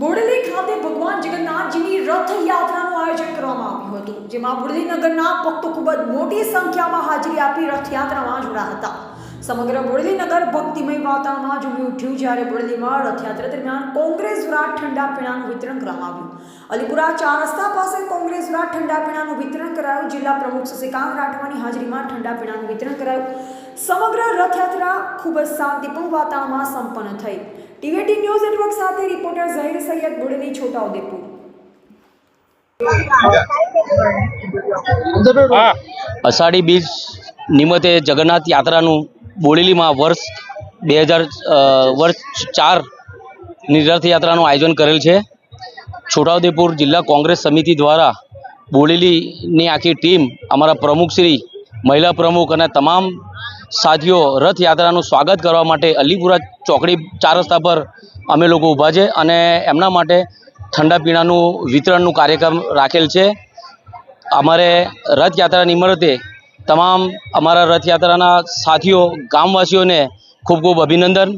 બોડેલી ખાતે ભગવાન જગન્નાથજીની રથયાત્રાનું આયોજન કરવામાં આવ્યું હતું, જેમાં બોડેલી નગરના ભક્તો ખૂબ જ મોટી સંખ્યામાં હાજરી આપી રથયાત્રામાં જોડા હતા. સમગ્ર બોરલીનગર નગર ભક્તિમય વાતાવરણમાં ઝૂમી ઉઠ્યું જ્યારે બોરલીમાં રથયાત્રા દરમિયાન કોંગ્રેસ દ્વારા ઠંડા પીણાનું વિતરણ કરવામાં આવ્યું અલીપુરા ચાર રસ્તા પાસે કોંગ્રેસ દ્વારા ઠંડા પીણાનું વિતરણ કરાયું. જિલ્લા પ્રમુખ શશિકાંત રાઠવાની હાજરીમાં ઠંડા પીણાનું વિતરણ કરાયું. સમગ્ર રથયાત્રા ખૂબ જ શાંતિપૂર્ણ વાતાવરણમાં સંપન્ન થઈ. ટીવીટી ન્યૂઝ નેટવર્ક સાથે રિપોર્ટર ઝહીર સૈયદ બોડેલી છોટાઉદેપુર. અષાઢી બીજ નિમિત્તે જગન્નાથ યાત્રાનું બોડેલીમાં વર્ષ બે હજાર વર્ષ ચારની રથયાત્રાનું આયોજન કરેલ છે. છોટાઉદેપુર જિલ્લા કોંગ્રેસ સમિતિ દ્વારા બોડેલીની આખી ટીમ, અમારા પ્રમુખશ્રી મહિલા પ્રમુખ અને તમામ સાથીઓ રથયાત્રાનું સ્વાગત કરવા માટે અલીપુરા ચોકડી ચાર રસ્તા પર અમે લોકો ઊભા છે અને એમના માટે ઠંડા પીણાનું વિતરણનું કાર્યક્રમ રાખેલ છે. અમારે રથયાત્રા નિમિત્તે તમામ અમારા રથયાત્રાના સાથીઓ, ગામવાસીઓને ખૂબ ખૂબ અભિનંદન.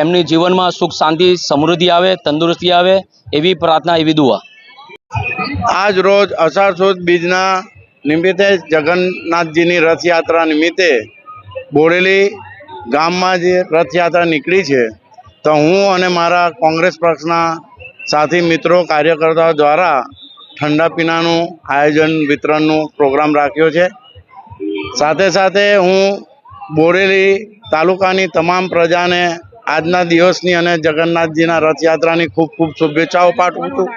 એમની જીવનમાં સુખ, શાંતિ, સમૃદ્ધિ આવે, તંદુરસ્તી આવે, એવી પ્રાર્થના, એવી દુઆ. આજ રોજ અષાઢ સુદ બીજના નિમિત્તે જગન્નાથજીની રથયાત્રા નિમિત્તે બોરેલી ગામમાં જે રથયાત્રા નીકળી છે, તો હું અને મારા કોંગ્રેસ પક્ષના સાથી મિત્રો, કાર્યકર્તાઓ દ્વારા ઠંડા પીણાનું આયોજન, વિતરણનું પ્રોગ્રામ રાખ્યો છે. સાથે સાથે હું બોરેલી તાલુકાની તમામ પ્રજાને આજના દિવસની અને જગન્નાથજીના રથયાત્રાની ખૂબ ખૂબ શુભેચ્છાઓ પાઠવું છું.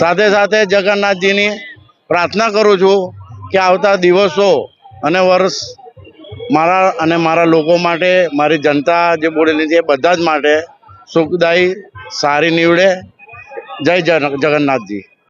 સાથે સાથે જગન્નાથજીની પ્રાર્થના કરું છું કે આવતા દિવસો અને વર્ષ મારા અને મારા લોકો માટે, મારી જનતા જે બોલેલી છે બધા જ માટે સુખદાયી સારી નીવડે. જય જગન્નાથજી.